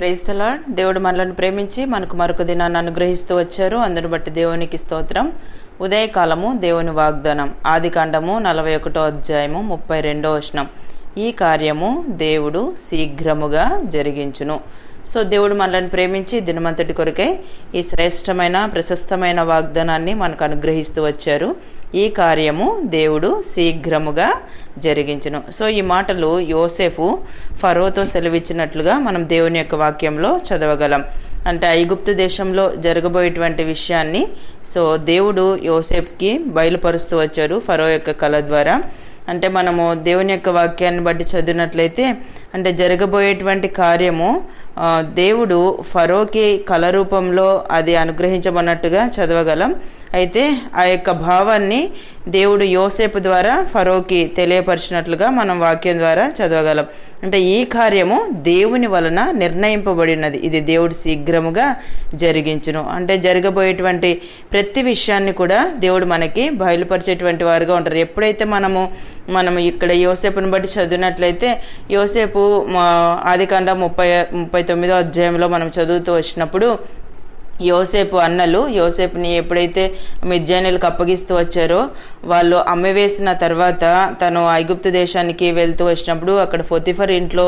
Praise the దేవుడు మనలను ప్రేమించి మనకు మరొక దినాన్ని అనుగ్రహిస్తూ వచ్చారు. అందును బట్టి దేవునికి స్తోత్రం. ఉదయకాలము దేవుని వాగ్దానం. ఆది కాండము నలభై ఒకటో అధ్యాయము ముప్పై రెండో వచనం. ఈ కార్యము దేవుడు శీఘ్రముగా జరిగించును. సో దేవుడు మనల్ని ప్రేమించి దినమంతటి కొరకై ఈ శ్రేష్టమైన ప్రశస్తమైన వాగ్దానాన్ని మనకు అనుగ్రహిస్తూ వచ్చారు. ఈ కార్యము దేవుడు శీఘ్రముగా జరిగించును. సో ఈ మాటలు యోసేఫు ఫరోతో సెలవిచ్చినట్లుగా మనం దేవుని యొక్క వాక్యంలో చదవగలం. అంటే ఐగుప్తు దేశంలో జరగబోయేటువంటి విషయాన్ని సో దేవుడు యోసేఫ్కి బయలుపరుస్తూ వచ్చారు ఫరో యొక్క కళ ద్వారా. అంటే మనము దేవుని యొక్క వాక్యాన్ని బట్టి చదివినట్లయితే అంటే జరగబోయేటువంటి కార్యము దేవుడు ఫరోకి కళ రూపంలో అది అనుగ్రహించమన్నట్టుగా చదవగలం. అయితే ఆ యొక్క భావాన్ని దేవుడు యోసేపు ద్వారా ఫరోకి తెలియపరిచినట్లుగా మనం వాక్యం ద్వారా చదవగలం. అంటే ఈ కార్యము దేవుని వలన నిర్ణయింపబడినది. ఇది దేవుడు శీఘ్రముగా జరిగించును. అంటే జరగబోయేటువంటి ప్రతి విషయాన్ని కూడా దేవుడు మనకి బయలుపరిచేటువంటి వారుగా ఉంటారు. ఎప్పుడైతే మనము మనము ఇక్కడ యోసేపుని బట్టి చదివినట్లయితే యోసేపు ఆదికాండ ముప్పై ముప్పై తొమ్మిదో అధ్యాయంలో మనం చదువుతూ వచ్చినప్పుడు యోసేపు అన్నలు యోసేపుని ఎప్పుడైతే మిర్జానీలకు అప్పగిస్తూ వచ్చారో వాళ్ళు అమ్మివేసిన తర్వాత తను ఐగుప్తు దేశానికి వెళ్తూ వచ్చినప్పుడు అక్కడ ఫొతిఫర్ ఇంట్లో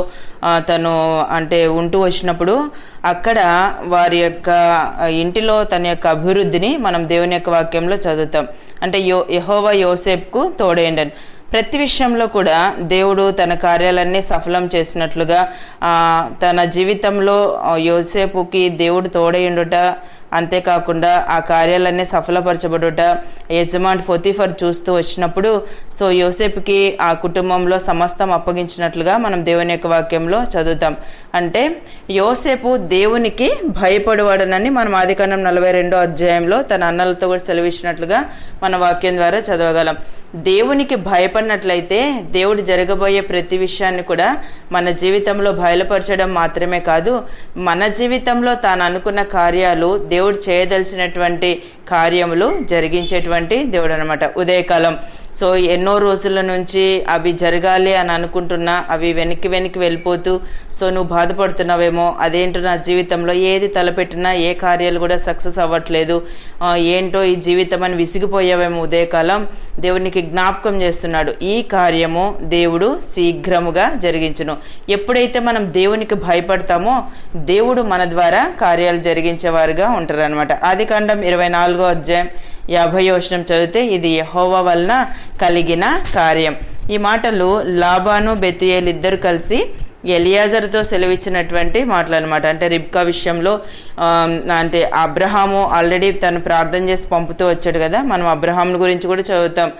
తను అంటే ఉంటూ వచ్చినప్పుడు అక్కడ వారి యొక్క ఇంటిలో తన యొక్క అభివృద్ధిని మనం దేవుని యొక్క వాక్యంలో చదువుతాం. అంటే యో యహోవా యోసేపుకు తోడేయండి ప్రతి విషయంలో కూడా దేవుడు తన కార్యాలన్నీ సఫలం చేసినట్లుగా తన జీవితంలో యోసేపుకి దేవుడు తోడయుండుట అంతేకాకుండా ఆ కార్యాలన్నీ సఫలపరచబడుట యజమాన్ ఫొతిఫర్ చూస్తూ వచ్చినప్పుడు సో యోసేపుకి ఆ కుటుంబంలో సమస్తం అప్పగించినట్లుగా మనం దేవుని యొక్క వాక్యంలో చదువుతాం. అంటే యోసేపు దేవునికి భయపడవాడనని మనం ఆదికాండం నలభై రెండో అధ్యాయంలో తన అన్నలతో కూడా సెలవిచ్చినట్లుగా మన వాక్యం ద్వారా చదవగలం. దేవునికి భయపడినట్లయితే దేవుడు జరగబోయే ప్రతి విషయాన్ని కూడా మన జీవితంలో బయలుపరచడం మాత్రమే కాదు మన జీవితంలో తాను అనుకున్న కార్యాలు దేవుడు చేయదలిచినటువంటి కార్యములు జరిగించేటువంటి దేవుడు అనమాట ఉదయకాలం. సో ఎన్నో రోజుల నుంచి అవి జరగాలి అని అనుకుంటున్నా అవి వెనక్కి వెనక్కి వెళ్ళిపోతూ సో నువ్వు బాధపడుతున్నావేమో అదేంటో నా జీవితంలో ఏది తలపెట్టినా ఏ కార్యాలు కూడా సక్సెస్ అవ్వట్లేదు. ఏంటో ఈ జీవితం అని విసిగిపోయావేమో ఉదయకాలం. దేవునికి జ్ఞాపకం చేస్తున్నాడు ఈ కార్యము దేవుడు శీఘ్రముగా జరిగించును. ఎప్పుడైతే మనం దేవునికి భయపడతామో దేవుడు మన ద్వారా కార్యాలు జరిగించేవారుగా ఉంటారు అనమాట ఆది కాండం ఇరవై నాలుగో అధ్యాయం యాభై వచనం చదివితే ఇది యహోవా వలన కలిగిన కార్యం. ఈ మాటలు లాబాను బెతుయేలు ఇద్దరు కలిసి ఎలియాజర్తో సెలవిచ్చినటువంటి మాటలు అనమాట అంటే రిబ్కా విషయంలో అంటే అబ్రహాము ఆల్రెడీ తను ప్రార్థన చేసి పంపుతూ వచ్చాడు కదా. మనం అబ్రహాం గురించి కూడా చదువుతాం.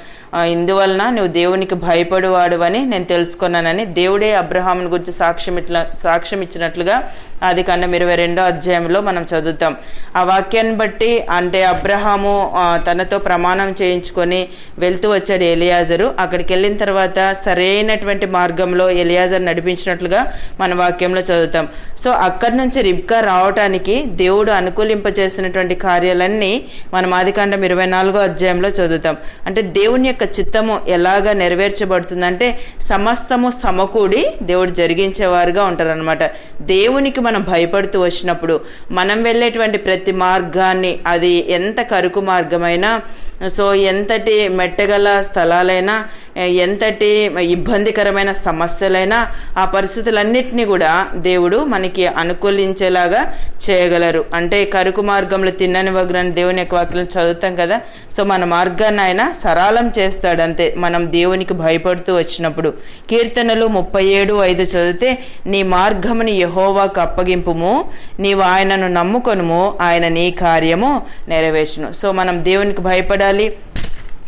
ఇందువలన నువ్వు దేవునికి భయపడేవాడు అని నేను తెలుసుకున్నానని దేవుడే అబ్రహాముని గురించి సాక్ష్యం ఇట్లా సాక్ష్యం ఇచ్చినట్లుగా అది కన్నా ఇరవై రెండో అధ్యాయంలో మనం చదువుతాం. ఆ వాక్యాన్ని బట్టి అంటే అబ్రహాము తనతో ప్రమాణం చేయించుకొని వెళ్తూ వచ్చాడు ఎలియాజరు. అక్కడికి వెళ్ళిన తర్వాత సరైనటువంటి మార్గంలో ఎలియాజర్ నడిపించినట్లుగా మన వాక్యంలో చదువుతాం. సో అక్కడి నుంచి రిబ్కా రావటానికి దేవుడు అనుకూలింపజేసినటువంటి కార్యాలన్నీ మనం ఆదికాండం ఇరవై నాలుగో అధ్యాయంలో చదువుతాం. అంటే దేవుని యొక్క చిత్తము ఎలాగా నెరవేర్చబడుతుందంటే సమస్తము సమకూడి దేవుడు జరిగించేవారుగా ఉంటారనమాట దేవునికి మనం భయపడుతూ వచ్చినప్పుడు మనం వెళ్ళేటువంటి ప్రతి మార్గాన్ని అది ఎంత కరుకు మార్గమైనా సో ఎంతటి మెట్టగల స్థలాలైనా ఎంతటి ఇబ్బందికరమైన సమస్యలైనా ఆ పరిస్థితి పరిస్థితులన్నిటినీ కూడా దేవుడు మనకి అనుకూలించేలాగా చేయగలరు. అంటే కరుకు మార్గంలో తిన్నని వగ్రని దేవుని యొక్క వాక్యం చదువుతాం కదా. సో మన మార్గాన్ని ఆయన సరళం చేస్తాడు అంతే మనం దేవునికి భయపడుతూ వచ్చినప్పుడు. కీర్తనలు ముప్పై ఏడు ఐదు చదివితే నీ మార్గముని యహోవాకు అప్పగింపుము. నీవు ఆయనను నమ్ముకొనుము. ఆయన నీ కార్యము నెరవేర్చును. సో మనం దేవునికి భయపడాలి.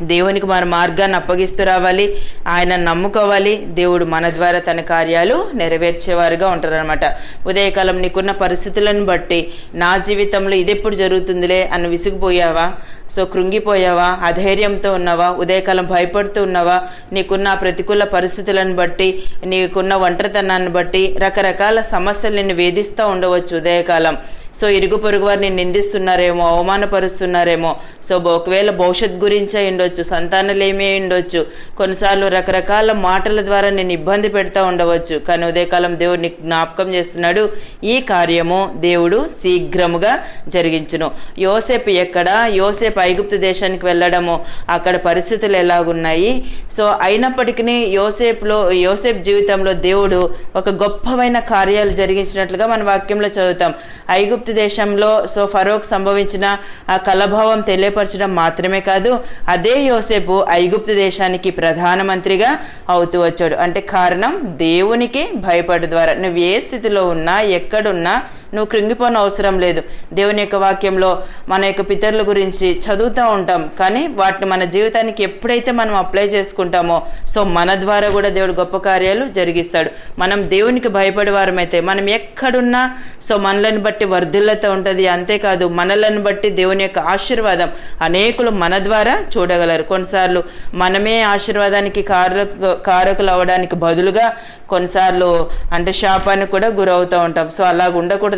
దేవునికి మన మార్గాన్ని అప్పగిస్తూ రావాలి. ఆయన నమ్ముకోవాలి. దేవుడు మన ద్వారా తన కార్యాలు నెరవేర్చేవారుగా ఉంటారనమాట ఉదయకాలం నీకున్న పరిస్థితులను బట్టి నా జీవితంలో ఇది ఎప్పుడు జరుగుతుందిలే అని విసిగిపోయావా? సో కృంగిపోయావా? అధైర్యంతో ఉన్నావా? ఉదయకాలం భయపడుతూ ఉన్నావా? నీకున్న ప్రతికూల పరిస్థితులను బట్టి నీకున్న ఒంటరితనాన్ని బట్టి రకరకాల సమస్యలు నిన్ను వేధిస్తూ ఉండవచ్చు ఉదయకాలం. సో ఇరుగు పొరుగు వారిని నిందిస్తున్నారేమో అవమానపరుస్తున్నారేమో. సో ఒకవేళ భవిష్యత్ గురించి ఉండొచ్చు సంతానలేమి ఉండొచ్చు కొన్నిసార్లు రకరకాల మాటల ద్వారా నేను ఇబ్బంది పెడతా ఉండవచ్చు. కానీ ఉదయకాలం దేవుడిని జ్ఞాపకం చేస్తున్నాడు. ఈ కార్యము దేవుడు శీఘ్రముగా జరిగించును. యోసేపు ఎక్కడ? యోసేపు ఐగుప్తు దేశానికి వెళ్ళడము. అక్కడ పరిస్థితులు ఎలాగున్నాయి? సో అయినప్పటికీ యోసేపులో యోసేపు జీవితంలో దేవుడు ఒక గొప్పవైన కార్యాలు జరిగించినట్లుగా మన వాక్యంలో చదువుతాం. ఐగుప్తు దేశంలో సో ఫరోక్ సంభవించిన ఆ కలభావం తెలియపరచడం మాత్రమే కాదు అదే యోసేపు ఐగుప్తు దేశానికి ప్రధానమంత్రిగా అవుతూ వచ్చాడు. అంటే కారణం దేవునికి భయపడు ద్వారా నువ్వు ఏ స్థితిలో ఉన్నా ఎక్కడున్నా నువ్వు కృంగిపోన అవసరం లేదు. దేవుని యొక్క వాక్యంలో మన యొక్క పితరుల గురించి చదువుతూ ఉంటాం. కానీ వాటిని మన జీవితానికి ఎప్పుడైతే మనం అప్లై చేసుకుంటామో సో మన ద్వారా కూడా దేవుడు గొప్ప కార్యాలు జరిగిస్తాడు. మనం దేవునికి భయపడే వారమైతే మనం ఎక్కడున్నా సో మనలను బట్టి వర్ధిల్లత ఉంటుంది. అంతేకాదు మనలను బట్టి దేవుని యొక్క ఆశీర్వాదం అనేకులు మన ద్వారా చూడగలరు. కొన్నిసార్లు మనమే ఆశీర్వాదానికి కారకు కారకులు అవడానికి బదులుగా కొన్నిసార్లు అంటే శాపానికి కూడా గురవుతూ ఉంటాం. సో అలాగ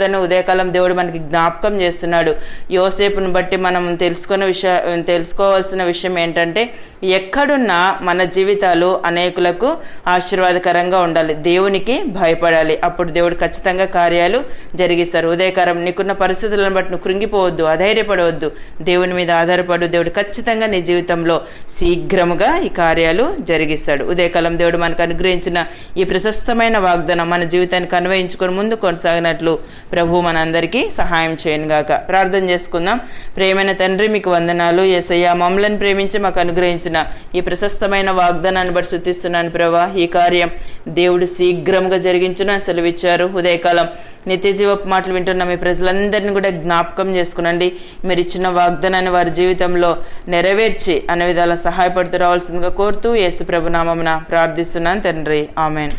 ఉండకూడదని ఉదయకాలం దేవుడు మనకి జ్ఞాపకం చేస్తున్నాడు. యోసేపును బట్టి మనం తెలుసుకున్న విషయ తెలుసుకోవాల్సిన విషయం ఏంటంటే ఎక్కడున్నా మన జీవితాలు అనేకులకు ఆశీర్వాదకరంగా ఉండాలి. దేవునికి భయపడాలి. అప్పుడు దేవుడు ఖచ్చితంగా కార్యాలు జరిగిస్తారు. ఉదయకారం నీకున్న పరిస్థితులను బట్టి నువ్వు కృంగిపోవద్దు అధైర్యపడవద్దు. దేవుని మీద ఆధారపడు. దేవుడు ఖచ్చితంగా నీ జీవితంలో శీఘ్రముగా ఈ కార్యాలు జరిగిస్తాడు. ఉదయకాలం దేవుడు మనకు అనుగ్రహించిన ఈ ప్రశస్తమైన వాగ్దానం మన జీవితానికి అన్వయించుకొని ముందు కొనసాగినట్లు ప్రభు మనందరికీ సహాయం చేయనుగాక ప్రార్థన చేసుకుందాం. ప్రేమైన తండ్రి మీకు వందనాలు. ఏసయ్య మమ్మలను ప్రేమించి మాకు అనుగ్రహించిన ఈ ప్రశస్తమైన వాగ్దానాన్ని బట్టి శుద్ధిస్తున్నాను ప్రభా. ఈ కార్యం దేవుడు శీఘ్రంగా జరిగించిన సెలవిచ్చారు. ఉదయకాలం నిత్యజీవపు మాటలు వింటున్న మీ ప్రజలందరినీ కూడా జ్ఞాపకం చేసుకునండి. మీరు ఇచ్చిన వాగ్దానాన్ని వారి జీవితంలో నెరవేర్చి అనే విధాలా సహాయపడుతూ రావాల్సిందిగా కోరుతూ యేసు ప్రభు నామమున ప్రార్థిస్తున్నాను తండ్రి. ఆమెన్.